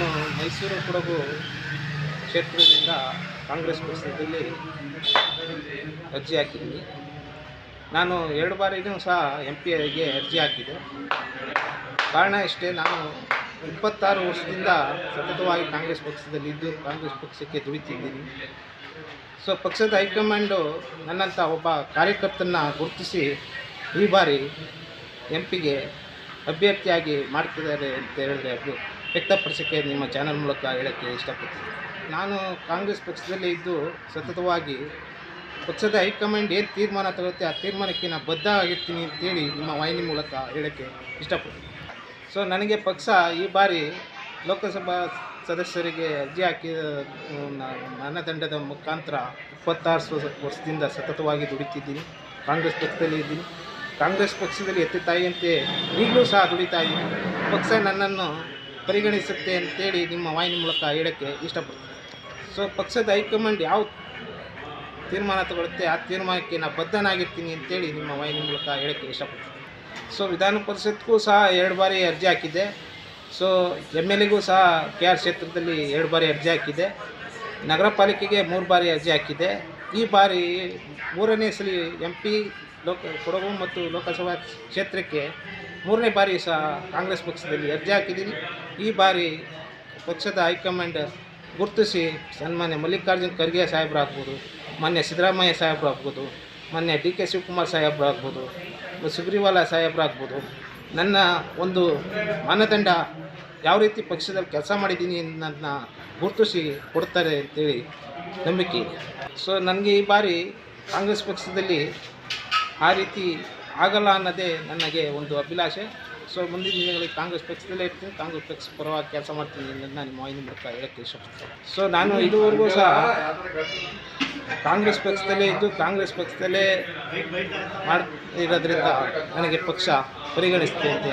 ಮೈಸೂರು ಕೊಡಗು ಕ್ಷೇತ್ರದಿಂದ ಕಾಂಗ್ರೆಸ್ ಪಕ್ಷದಲ್ಲಿ ಅರ್ಜಿ ಹಾಕಿದ್ದೀನಿ. ನಾನು ಎರಡು ಬಾರಿನೂ ಸಹ ಎಂ ಪಿಗೆ ಅರ್ಜಿ ಹಾಕಿದೆ. ಕಾರಣ ಇಷ್ಟೇ, ನಾನು ಇಪ್ಪತ್ತಾರು ವರ್ಷದಿಂದ ಸತತವಾಗಿ ಕಾಂಗ್ರೆಸ್ ಪಕ್ಷದಲ್ಲಿ ಇದ್ದು, ಕಾಂಗ್ರೆಸ್ ಪಕ್ಷಕ್ಕೆ ದುಡಿತಿದ್ದೀನಿ. ಸೊ, ಪಕ್ಷದ ಹೈಕಮಾಂಡು ನನ್ನಂಥ ಒಬ್ಬ ಕಾರ್ಯಕರ್ತನ ಗುರುತಿಸಿ ಈ ಬಾರಿ ಎಂ ಪಿಗೆ ಅಭ್ಯರ್ಥಿಯಾಗಿ ಮಾಡ್ತಿದ್ದಾರೆ ಅಂತ ಹೇಳಿದ್ರೆ ಅದು ವ್ಯಕ್ತಪಡಿಸೋಕ್ಕೆ ನಿಮ್ಮ ಚಾನಲ್ ಮೂಲಕ ಹೇಳೋಕ್ಕೆ ಇಷ್ಟಪಡ್ತೀನಿ. ನಾನು ಕಾಂಗ್ರೆಸ್ ಪಕ್ಷದಲ್ಲಿ ಇದ್ದು ಸತತವಾಗಿ ಪಕ್ಷದ ಹೈಕಮಾಂಡ್ ಏನು ತೀರ್ಮಾನ ತಗೊಳುತ್ತೆ ಆ ತೀರ್ಮಾನಕ್ಕೆ ನಾನು ಬದ್ಧ ಆಗಿರ್ತೀನಿ ಅಂತೇಳಿ ನಿಮ್ಮ ವಾಹಿನಿ ಮೂಲಕ ಹೇಳೋಕ್ಕೆ ಇಷ್ಟಪಡ್ತೀನಿ. ಸೊ ನನಗೆ ಪಕ್ಷ ಈ ಬಾರಿ ಲೋಕಸಭಾ ಸದಸ್ಯರಿಗೆ ಅರ್ಜಿ ಹಾಕಿದ ಮಾನದಂಡದ ಮುಖಾಂತರ ಇಪ್ಪತ್ತಾರು ವರ್ಷದಿಂದ ಸತತವಾಗಿ ದುಡಿತಿದ್ದೀನಿ. ಕಾಂಗ್ರೆಸ್ ಪಕ್ಷದಲ್ಲಿ ಇದ್ದೀನಿ. ಕಾಂಗ್ರೆಸ್ ಪಕ್ಷದಲ್ಲಿ ಎತ್ತಿ ತಾಯಿಯಂತೆ ಈಗಲೂ ಸಹ ದುಡಿತಾ ಪಕ್ಷ ನನ್ನನ್ನು ಪರಿಗಣಿಸುತ್ತೆ ಅಂತೇಳಿ ನಿಮ್ಮ ವಾಹಿನಿ ಮೂಲಕ ಹೇಳೋಕ್ಕೆ ಇಷ್ಟಪಡ್ತೀನಿ. ಸೊ ಪಕ್ಷದ ಹೈಕಮಾಂಡ್ ಯಾವ ತೀರ್ಮಾನ ತಗೊಳುತ್ತೆ ಆ ತೀರ್ಮಾನಕ್ಕೆ ನಾನು ಬದ್ಧನಾಗಿರ್ತೀನಿ ಅಂತೇಳಿ ನಿಮ್ಮ ವಾಹಿನಿ ಮೂಲಕ ಹೇಳೋಕ್ಕೆ ಇಷ್ಟಪಡ್ತೀನಿ. ಸೊ ವಿಧಾನ ಪರಿಷತ್ಗೂ ಸಹ ಎರಡು ಬಾರಿ ಅರ್ಜಿ ಹಾಕಿದ್ದೆ. ಸೊ ಎಂ ಎಲ್ ಎಗೂ ಸಹ ಕೆ ಆರ್ ಕ್ಷೇತ್ರದಲ್ಲಿ ಎರಡು ಬಾರಿ ಅರ್ಜಿ ಹಾಕಿದೆ ನಗರ ಪಾಲಿಕೆಗೆ ಮೂರು ಬಾರಿ ಅರ್ಜಿ ಹಾಕಿದ್ದೆ. ಈ ಬಾರಿ ಮೂರನೇ ಸಲ ಎಂ ಪಿ ಲೋಕ, ಕೊಡಗು ಮತ್ತು ಲೋಕಸಭಾ ಕ್ಷೇತ್ರಕ್ಕೆ ಮೂರನೇ ಬಾರಿ ಸಹ ಕಾಂಗ್ರೆಸ್ ಪಕ್ಷದಲ್ಲಿ ಅರ್ಜಿ ಹಾಕಿದ್ದೀನಿ. ಈ ಬಾರಿ ಪಕ್ಷದ ಹೈಕಮಾಂಡ್ ಗುರುತಿಸಿ ಸನ್ಮಾನ್ಯ ಮಲ್ಲಿಕಾರ್ಜುನ್ ಖರ್ಗೆ ಸಾಹೇಬ್ರು ಆಗ್ಬೋದು, ಮಾನ್ಯ ಸಿದ್ದರಾಮಯ್ಯ ಸಾಹೇಬ್ರು ಆಗ್ಬೋದು, ಮಾನ್ಯ ಡಿ ಕೆ ಶಿವಕುಮಾರ್ ಸಾಹೇಬ್ರು ಆಗ್ಬೋದು, ಸುಗ್ರೀವಾಲಾ ಸುಗ್ರೀವಾಲ ಸಾಹೇಬ್ರಾಗ್ಬೋದು ನನ್ನ ಒಂದು ಮಾನದಂಡ ಯಾವ ರೀತಿ ಪಕ್ಷದಲ್ಲಿ ಕೆಲಸ ಮಾಡಿದ್ದೀನಿ ನನ್ನ ಗುರುತಿಸಿ ಕೊಡ್ತಾರೆ ಅಂತೇಳಿ ನಂಬಿಕೆ ಇದೆ. ಸೊ ನನಗೆ ಈ ಬಾರಿ ಕಾಂಗ್ರೆಸ್ ಪಕ್ಷದಲ್ಲಿ ಆ ರೀತಿ ಆಗಲ್ಲ ಅನ್ನೋದೇ ನನಗೆ ಒಂದು ಅಭಿಲಾಷೆ. ಸೊ ಮುಂದಿನ ದಿನಗಳಲ್ಲಿ ಕಾಂಗ್ರೆಸ್ ಪಕ್ಷದಲ್ಲೇ ಇರ್ತೀನಿ. ಕಾಂಗ್ರೆಸ್ ಪಕ್ಷ ಪರವಾಗಿ ಕೆಲಸ ಮಾಡ್ತೀನಿ ಅನ್ನೋದನ್ನ ನಿಮ್ಮ ಮಾಹಿತಿ ಮೂಲಕ ಹೇಳಕ್ಕೆ ಇಷ್ಟಪಡ್ತೀನಿ. ಸೊ ನಾನು ಇದುವರೆಗೂ ಸಹ ಕಾಂಗ್ರೆಸ್ ಪಕ್ಷದಲ್ಲೇ ಇದ್ದು, ಕಾಂಗ್ರೆಸ್ ಪಕ್ಷದಲ್ಲೇ ಮಾಡಿರೋದ್ರಿಂದ ನನಗೆ ಪಕ್ಷ ಪರಿಗಣಿಸುತ್ತೆ ಅಂತ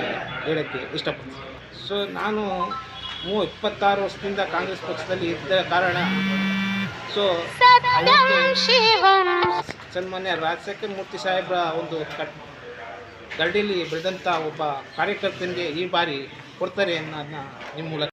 ಹೇಳೋಕ್ಕೆ ಇಷ್ಟಪಡ್ತೀನಿ. ಸೊ ನಾನು ಮೂ ಇಪ್ಪತ್ತಾರು ವರ್ಷದಿಂದ ಕಾಂಗ್ರೆಸ್ ಪಕ್ಷದಲ್ಲಿ ಇದ್ದ ಕಾರಣ ಸೊ ಸನ್ಮಾನ್ಯ ರಾಜಶೇಖರ್ ಮೂರ್ತಿ ಸಾಹೇಬ್ರ ಒಂದು ಕಟ್, ಗರಡಿಲಿ ಬೆಳೆದಂಥ ಒಬ್ಬ ಕಾರ್ಯಕರ್ತನಿಗೆ ಈ ಬಾರಿ ಕೊಡ್ತಾರೆ ಅನ್ನೋದನ್ನ ನಿಮ್ಮ ಮೂಲಕ